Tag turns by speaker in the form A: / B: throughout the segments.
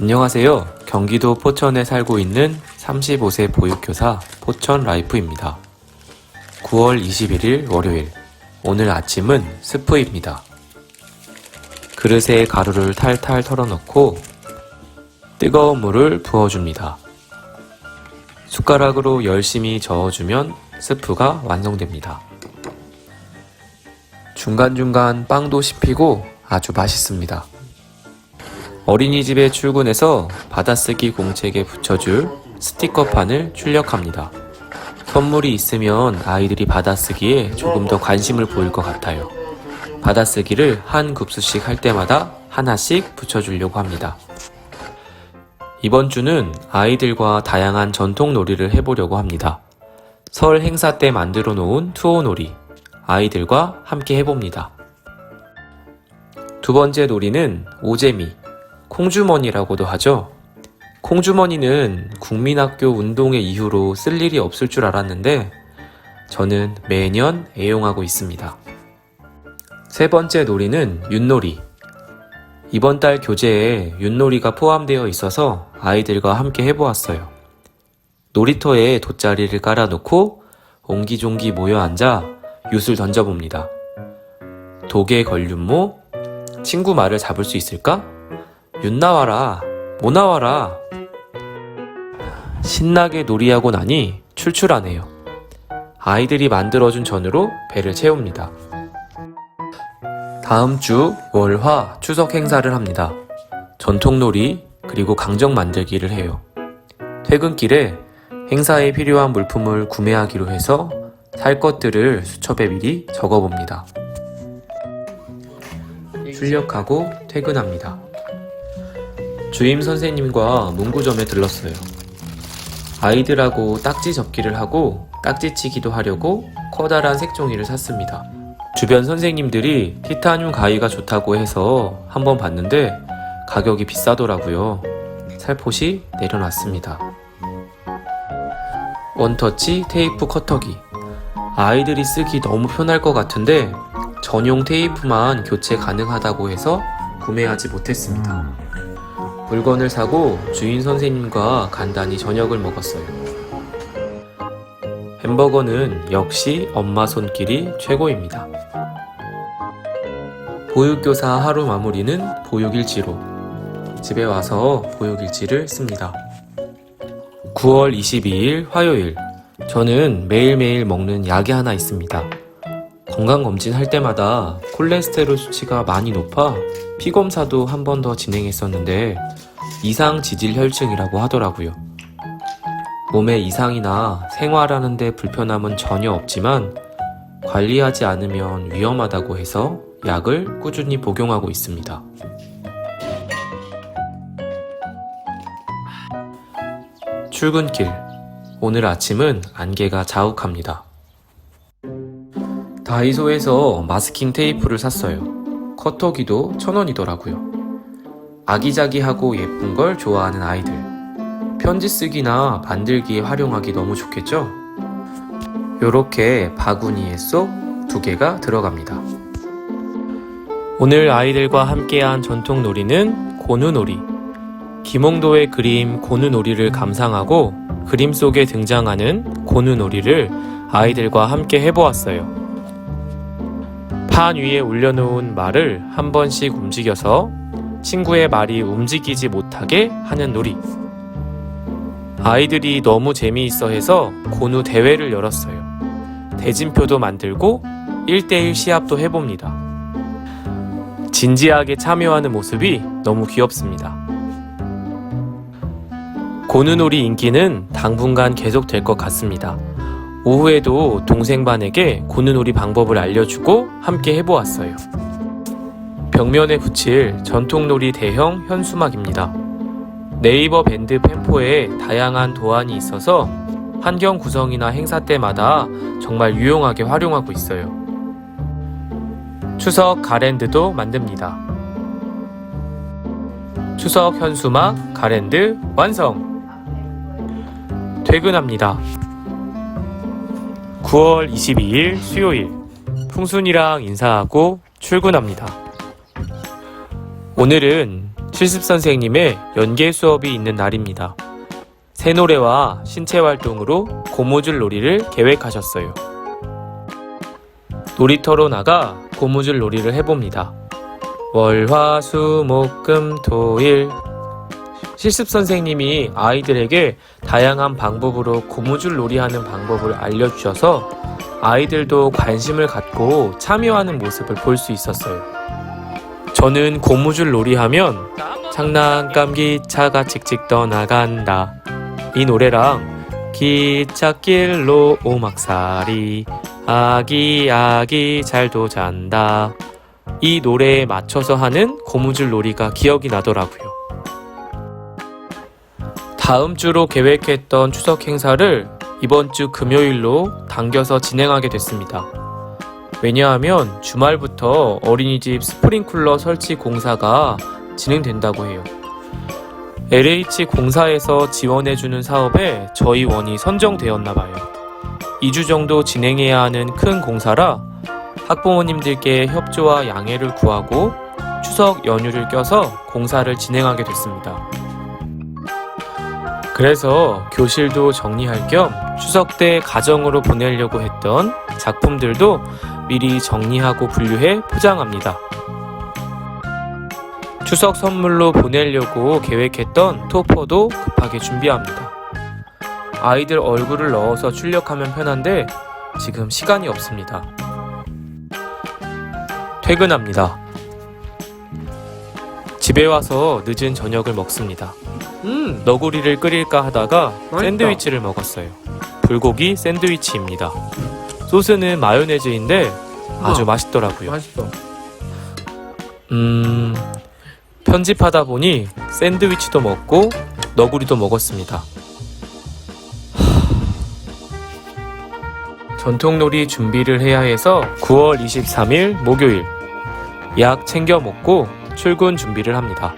A: 안녕하세요. 경기도 포천에 살고 있는 35세 보육교사 포천 라이프입니다. 9월 21일 월요일. 오늘 아침은 스프입니다. 그릇에 가루를 탈탈 털어넣고 뜨거운 물을 부어줍니다. 숟가락으로 열심히 저어주면 스프가 완성됩니다. 중간중간 빵도 씹히고 아주 맛있습니다. 어린이집에 출근해서 받아쓰기 공책에 붙여줄 스티커판을 출력합니다. 선물이 있으면 아이들이 받아쓰기에 조금 더 관심을 보일 것 같아요. 받아쓰기를 한 급수씩 할 때마다 하나씩 붙여주려고 합니다. 이번 주는 아이들과 다양한 전통 놀이를 해보려고 합니다. 설 행사 때 만들어 놓은 투어 놀이, 아이들과 함께 해봅니다. 두 번째 놀이는 오재미, 콩주머니라고도 하죠. 콩주머니는 국민학교 운동회 이후로 쓸 일이 없을 줄 알았는데 저는 매년 애용하고 있습니다. 세 번째 놀이는 윷놀이. 이번 달 교재에 윷놀이가 포함되어 있어서 아이들과 함께 해보았어요. 놀이터에 돗자리를 깔아놓고 옹기종기 모여 앉아 윷을 던져봅니다. 독에 걸륜모, 친구 말을 잡을 수 있을까? 윷 나와라, 뭐 나와라. 신나게 놀이하고 나니 출출하네요. 아이들이 만들어준 전으로 배를 채웁니다. 다음 주 월화 추석 행사를 합니다. 전통놀이 그리고 강정 만들기를 해요. 퇴근길에 행사에 필요한 물품을 구매하기로 해서 살 것들을 수첩에 미리 적어봅니다. 출력하고 퇴근합니다. 주임 선생님과 문구점에 들렀어요. 아이들하고 딱지 접기를 하고 딱지치기도 하려고 커다란 색종이를 샀습니다. 주변 선생님들이 티타늄 가위가 좋다고 해서 한번 봤는데 가격이 비싸더라고요. 살포시 내려놨습니다. 원터치 테이프 커터기. 아이들이 쓰기 너무 편할 것 같은데 전용 테이프만 교체 가능하다고 해서 구매하지 못했습니다. 물건을 사고 주인 선생님과 간단히 저녁을 먹었어요. 햄버거는 역시 엄마 손길이 최고입니다. 보육교사 하루 마무리는 보육일지로 집에 와서 보육일지를 씁니다. 9월 22일 화요일 저는 매일매일 먹는 약이 하나 있습니다. 건강검진 할 때마다 콜레스테롤 수치가 많이 높아 피검사도 한 번 더 진행했었는데 이상 지질 혈증이라고 하더라고요. 몸에 이상이나 생활하는데 불편함은 전혀 없지만 관리하지 않으면 위험하다고 해서 약을 꾸준히 복용하고 있습니다. 출근길. 오늘 아침은 안개가 자욱합니다. 다이소에서 마스킹 테이프를 샀어요. 커터기도 천 원이더라고요. 아기자기하고 예쁜 걸 좋아하는 아이들. 편지 쓰기나 만들기에 활용하기 너무 좋겠죠? 요렇게 바구니에 쏙 두 개가 들어갑니다. 오늘 아이들과 함께한 전통 놀이는 고누놀이. 김홍도의 그림 고누놀이를 감상하고 그림 속에 등장하는 고누놀이를 아이들과 함께 해보았어요. 판 위에 올려놓은 말을 한 번씩 움직여서 친구의 말이 움직이지 못하게 하는 놀이. 아이들이 너무 재미있어 해서 고누 대회를 열었어요. 대진표도 만들고 1대1 시합도 해봅니다. 진지하게 참여하는 모습이 너무 귀엽습니다. 고누놀이 인기는 당분간 계속될 것 같습니다. 오후에도 동생 반에게 고누놀이 방법을 알려주고 함께 해보았어요. 벽면에 붙일 전통놀이 대형 현수막입니다. 네이버 밴드 펜포에 다양한 도안이 있어서 환경 구성이나 행사 때마다 정말 유용하게 활용하고 있어요. 추석 가랜드도 만듭니다. 추석 현수막 가랜드 완성! 퇴근합니다. 9월 22일 수요일 풍순이랑 인사하고 출근합니다. 오늘은 실습 선생님의 연계 수업이 있는 날입니다. 새 노래와 신체 활동으로 고무줄 놀이를 계획하셨어요. 놀이터로 나가 고무줄 놀이를 해봅니다. 월화수목금토일 실습 선생님이 아이들에게 다양한 방법으로 고무줄 놀이하는 방법을 알려주셔서 아이들도 관심을 갖고 참여하는 모습을 볼 수 있었어요. 저는 고무줄 놀이하면 장난감 기차가 칙칙 떠나간다 이 노래랑 기찻길로 오막살이 아기 아기 잘도 잔다 이 노래에 맞춰서 하는 고무줄 놀이가 기억이 나더라고요. 다음 주로 계획했던 추석 행사를 이번 주 금요일로 당겨서 진행하게 됐습니다. 왜냐하면 주말부터 어린이집 스프링쿨러 설치 공사가 진행된다고 해요. LH 공사에서 지원해주는 사업에 저희 원이 선정되었나 봐요. 2주 정도 진행해야 하는 큰 공사라 학부모님들께 협조와 양해를 구하고 추석 연휴를 껴서 공사를 진행하게 됐습니다. 그래서 교실도 정리할 겸 추석 때 가정으로 보내려고 했던 작품들도 미리 정리하고 분류해 포장합니다. 추석 선물로 보내려고 계획했던 토퍼도 급하게 준비합니다. 아이들 얼굴을 넣어서 출력하면 편한데 지금 시간이 없습니다. 퇴근합니다. 집에 와서 늦은 저녁을 먹습니다.
B: 음,
A: 너구리를 끓일까 하다가
B: 맛있다.
A: 샌드위치를 먹었어요. 불고기 샌드위치입니다. 소스는 마요네즈인데 아주. 맛있더라고요.
B: 맛있어.
A: 음, 편집하다 보니 샌드위치도 먹고 너구리도 먹었습니다. 하, 전통놀이 준비를 해야 해서 9월 23일 목요일 약 챙겨 먹고 출근 준비를 합니다.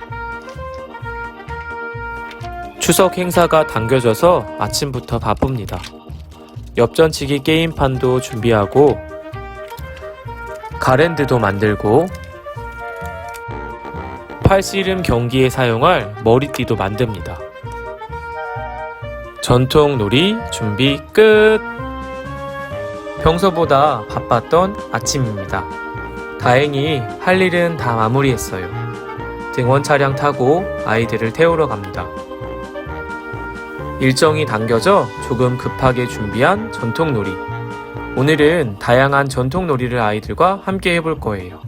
A: 추석 행사가 당겨져서 아침부터 바쁩니다. 엽전치기 게임판도 준비하고 가랜드도 만들고 팔씨름 경기에 사용할 머리띠도 만듭니다. 전통 놀이 준비 끝! 평소보다 바빴던 아침입니다. 다행히 할 일은 다 마무리했어요. 등원 차량 타고 아이들을 태우러 갑니다. 일정이 당겨져 조금 급하게 준비한 전통놀이. 오늘은 다양한 전통놀이를 아이들과 함께 해볼 거예요.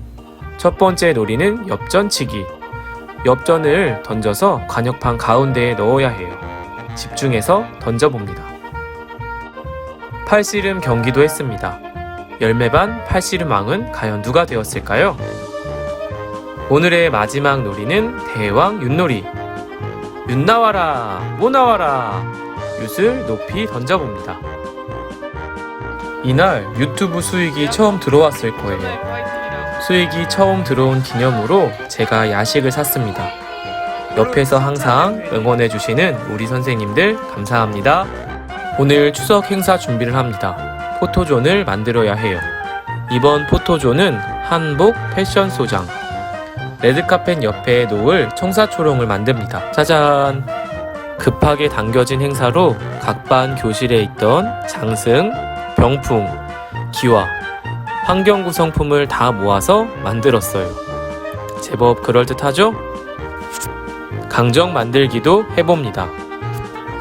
A: 첫 번째 놀이는 엽전치기. 엽전을 던져서 관역판 가운데에 넣어야 해요. 집중해서 던져봅니다. 팔씨름 경기도 했습니다. 열매반 팔씨름왕은 과연 누가 되었을까요? 오늘의 마지막 놀이는 대왕 윷놀이. 윷 나와라, 뭐 나와라. 윷을 높이 던져봅니다. 이날 유튜브 수익이 처음 들어왔을 거예요. 수익이 처음 들어온 기념으로 제가 야식을 샀습니다. 옆에서 항상 응원해주시는 우리 선생님들 감사합니다. 오늘 추석 행사 준비를 합니다. 포토존을 만들어야 해요. 이번 포토존은 한복 패션 소장. 레드카펫 옆에 놓을 청사초롱을 만듭니다. 짜잔! 급하게 당겨진 행사로 각 반 교실에 있던 장승, 병풍, 기와, 환경 구성품을 다 모아서 만들었어요. 제법 그럴듯하죠? 강정 만들기도 해봅니다.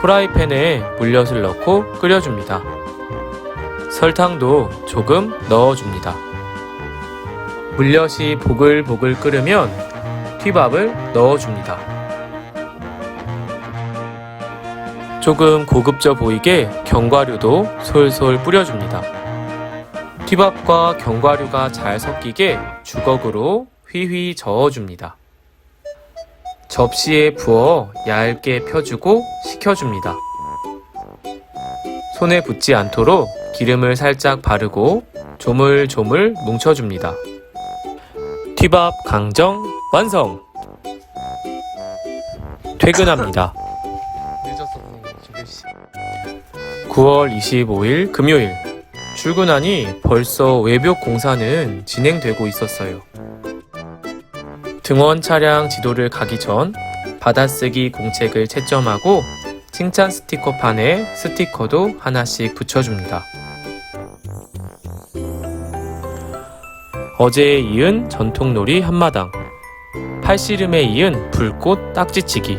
A: 후라이팬에 물엿을 넣고 끓여줍니다. 설탕도 조금 넣어줍니다. 물엿이 보글보글 끓으면 튀밥을 넣어줍니다. 조금 고급져 보이게 견과류도 솔솔 뿌려줍니다. 튀밥과 견과류가 잘 섞이게 주걱으로 휘휘 저어줍니다. 접시에 부어 얇게 펴주고 식혀줍니다. 손에 붙지 않도록 기름을 살짝 바르고 조물조물 뭉쳐줍니다. 튀밥 강정 완성! 퇴근합니다.
B: 늦었어, 선생님. 저기 씨.
A: 9월 25일 금요일 출근하니 벌써 외벽 공사는 진행되고 있었어요. 등원 차량 지도를 가기 전 받아쓰기 공책을 채점하고 칭찬 스티커판에 스티커도 하나씩 붙여줍니다. 어제에 이은 전통놀이 한마당, 팔씨름에 이은 불꽃 딱지치기,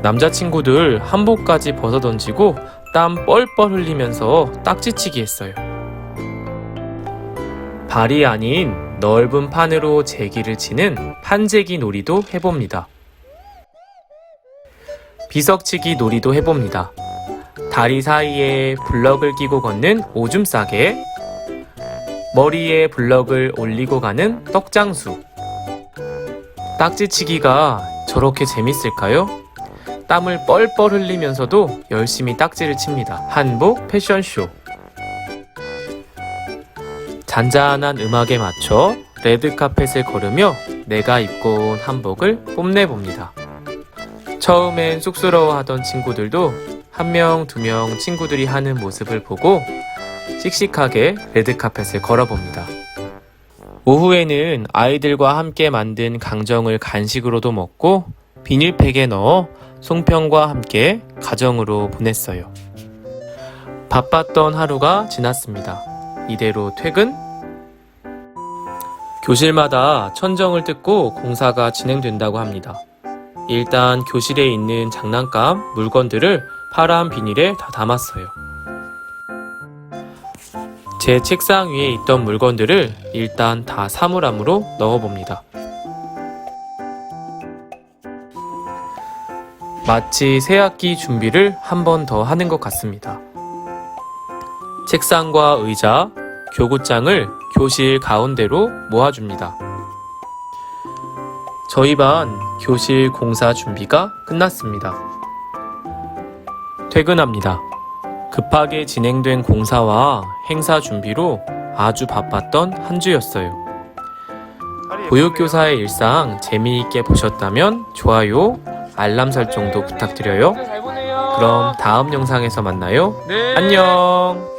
A: 남자친구들 한복까지 벗어던지고 땀 뻘뻘 흘리면서 딱지치기 했어요. 발이 아닌 넓은 판으로 제기를 치는 판제기 놀이도 해봅니다. 비석치기 놀이도 해봅니다. 다리 사이에 블럭을 끼고 걷는 오줌 싸개, 머리에 블럭을 올리고 가는 떡장수. 딱지치기가 저렇게 재밌을까요? 땀을 뻘뻘 흘리면서도 열심히 딱지를 칩니다. 한복 패션쇼. 잔잔한 음악에 맞춰 레드카펫을 걸으며 내가 입고 온 한복을 뽐내봅니다. 처음엔 쑥스러워하던 친구들도 한 명, 두 명 친구들이 하는 모습을 보고 씩씩하게 레드카펫을 걸어봅니다. 오후에는 아이들과 함께 만든 강정을 간식으로도 먹고 비닐팩에 넣어 송편과 함께 가정으로 보냈어요. 바빴던 하루가 지났습니다. 이대로 퇴근? 교실마다 천정을 뜯고 공사가 진행된다고 합니다. 일단 교실에 있는 장난감, 물건들을 파란 비닐에 다 담았어요. 제 책상 위에 있던 물건들을 일단 다 사물함으로 넣어봅니다. 마치 새학기 준비를 한 번 더 하는 것 같습니다. 책상과 의자, 교구장을 교실 가운데로 모아줍니다. 저희 반 교실 공사 준비가 끝났습니다. 퇴근합니다. 급하게 진행된 공사와 행사 준비로 아주 바빴던 한 주였어요. 보육교사의 일상 재미있게 보셨다면 좋아요, 알람 설정도 부탁드려요.
B: 잘 보내요.
A: 그럼 다음 영상에서 만나요.
B: 네.
A: 안녕!